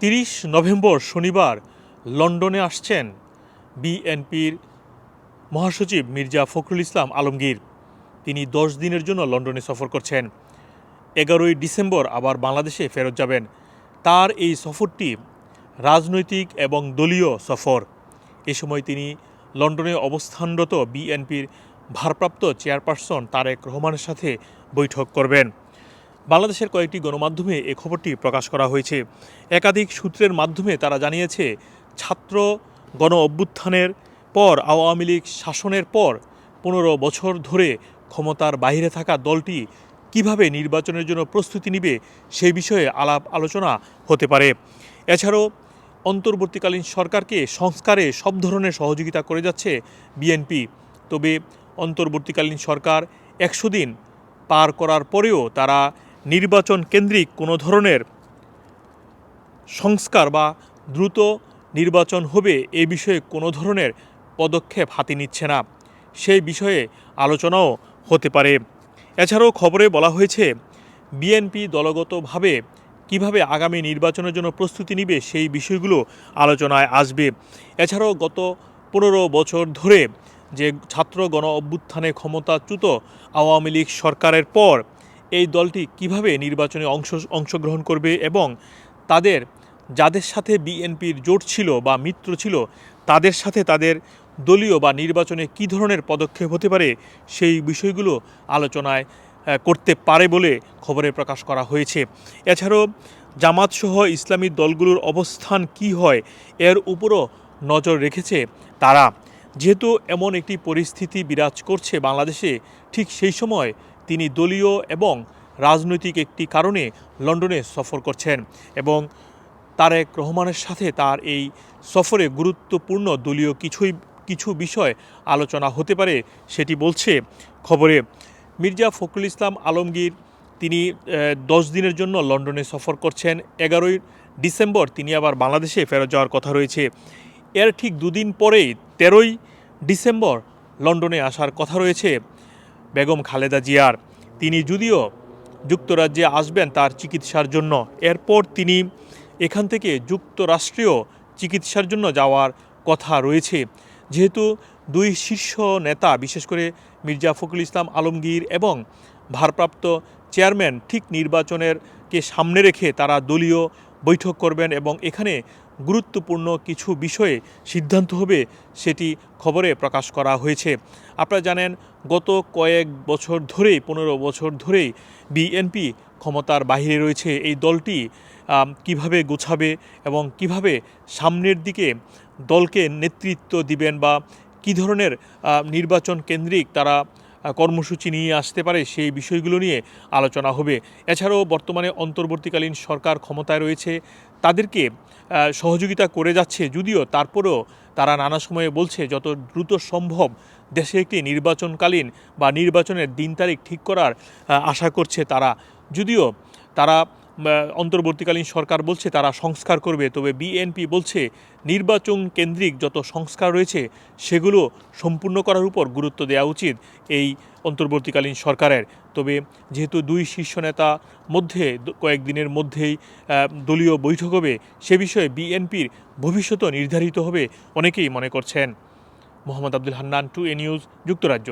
তিরিশ নভেম্বর শনিবার লন্ডনে আসছেন বিএনপির মহাসচিব মির্জা ফখরুল ইসলাম আলমগীর। তিনি দশ দিনের জন্য লন্ডনে সফর করছেন। এগারোই ডিসেম্বর আবার বাংলাদেশে ফেরত যাবেন। তার এই সফরটি রাজনৈতিক এবং দলীয় সফর। এ সময় তিনি লন্ডনে অবস্থানরত বিএনপির ভারপ্রাপ্ত চেয়ারপারসন তারেক রহমানের সাথে বৈঠক করবেন। বাংলাদেশের কয়েকটি গণমাধ্যমে এ খবরটি প্রকাশ করা হয়েছে। একাধিক সূত্রের মাধ্যমে তারা জানিয়েছে, ছাত্র গণ অভ্যুত্থানের পর, আওয়ামী লীগ শাসনের পর পনেরো বছর ধরে ক্ষমতার বাইরে থাকা দলটি কীভাবে নির্বাচনের জন্য প্রস্তুতি নিবে সেই বিষয়ে আলাপ আলোচনা হতে পারে। এছাড়াও অন্তর্বর্তীকালীন সরকারকে সংস্কারে সব ধরনের সহযোগিতা করে যাচ্ছে বিএনপি। তবে অন্তর্বর্তীকালীন সরকার একশো দিন পার করার পরেও তারা নির্বাচন কেন্দ্রিক কোনো ধরনের সংস্কার বা দ্রুত নির্বাচন হবে এ বিষয়ে কোনো ধরনের পদক্ষেপ হাতে নিচ্ছে না। সেই বিষয়ে আলোচনাও হতে পারে। এছাড়াও খবরে বলা হয়েছে, বিএনপি দলগতভাবে কীভাবে আগামী নির্বাচনের জন্য প্রস্তুতি নিবে সেই বিষয়গুলো আলোচনায় আসবে। এছাড়াও গত পনেরো বছর ধরে যে ছাত্র গণ অভ্যুত্থানে ক্ষমতাচ্যুত আওয়ামী লীগ সরকারের পর এই দলটি কীভাবে নির্বাচনে অংশ, অংশগ্রহণ করবে এবং তাদের, যাদের সাথে বিএনপির জোট ছিল বা মিত্র ছিল, তাদের সাথে তাদের দলীয় বা নির্বাচনে কী ধরনের পদক্ষেপ হতে পারে সেই বিষয়গুলো আলোচনায় করতে পারে বলে খবরে প্রকাশ করা হয়েছে। এছাড়াও জামাতসহ ইসলামী দলগুলোর অবস্থান কি হয়, এর উপরও নজর রেখেছে তারা। যেহেতু এমন একটি পরিস্থিতি বিরাজ করছে বাংলাদেশে, ঠিক সেই সময় তিনি দলীয় এবং রাজনৈতিক একটি কারণে লন্ডনে সফর করছেন এবং তারেক রহমানের সাথে তার এই সফরে গুরুত্বপূর্ণ দলীয় কিছুই, কিছু বিষয় আলোচনা হতে পারে সেটি বলছে খবরে। মির্জা ফখরুল ইসলাম আলমগীর তিনি দশ দিনের জন্য লন্ডনে সফর করছেন। এগারোই ডিসেম্বর তিনি আবার বাংলাদেশে ফেরত যাওয়ার কথা রয়েছে। এর ঠিক দুদিন পরেই তেরোই ডিসেম্বর লন্ডনে আসার কথা রয়েছে। বেগম খালেদা জিয়ার। তিনি যদিও যুক্তরাজ্যে আসবেন তার চিকিৎসার জন্য। এরপর তিনি এখান থেকে যুক্তরাষ্ট্রীয় চিকিৎসার জন্য যাওয়ার কথা রয়েছে। যেহেতু দুই শীর্ষ নেতা, বিশেষ করে মির্জা ফখরুল ইসলাম আলমগীর এবং ভারপ্রাপ্ত চেয়ারম্যান, ঠিক নির্বাচনের কে সামনে রেখে তারা দলীয় বৈঠক করবেন এবং এখানে গুরুত্বপূর্ণ কিছু বিষয়ে সিদ্ধান্ত হবে সেটি খবরে প্রকাশ করা হয়েছে। আপনারা জানেন, গত কয়েক বছর ধরেই, পনেরো বছর ধরেই বিএনপি ক্ষমতার বাইরে রয়েছে। এই দলটি কীভাবে গোছাবে এবং কীভাবে সামনের দিকে দলকে নেতৃত্ব দিবেন বা কী ধরনের নির্বাচন কেন্দ্রিক তারা কর্মসূচি নিয়ে আসতে পারে সেই বিষয়গুলো নিয়ে আলোচনা হবে। এছাড়াও বর্তমানে অন্তর্বর্তীকালীন সরকার ক্ষমতায় রয়েছে, তাদেরকে সহযোগিতা করে যাচ্ছে। যদিও তারপরেও তারা নানা সময়ে বলছে, যত দ্রুত সম্ভব দেশে একটি নির্বাচনকালীন বা নির্বাচনের দিন তারিখ ঠিক করার আশা করছে তারা। যদিও তারা অন্তর্বর্তীকালীন সরকার বলছে তারা সংস্কার করবে, তবে বিএনপি বলছে নির্বাচন কেন্দ্রিক যত সংস্কার রয়েছে সেগুলো সম্পূর্ণ করার উপর গুরুত্ব দেওয়া উচিত এই অন্তর্বর্তীকালীন সরকারের। তবে যেহেতু দুই শীর্ষ নেতা মধ্যে কয়েকদিনের মধ্যেই দলীয় বৈঠক হবে, সে বিষয়ে বিএনপির ভবিষ্যৎ নির্ধারিত হবে, অনেকেই মনে করছেন। Mohammad Abdul Hannan, to a news, যুক্তরাজ্য।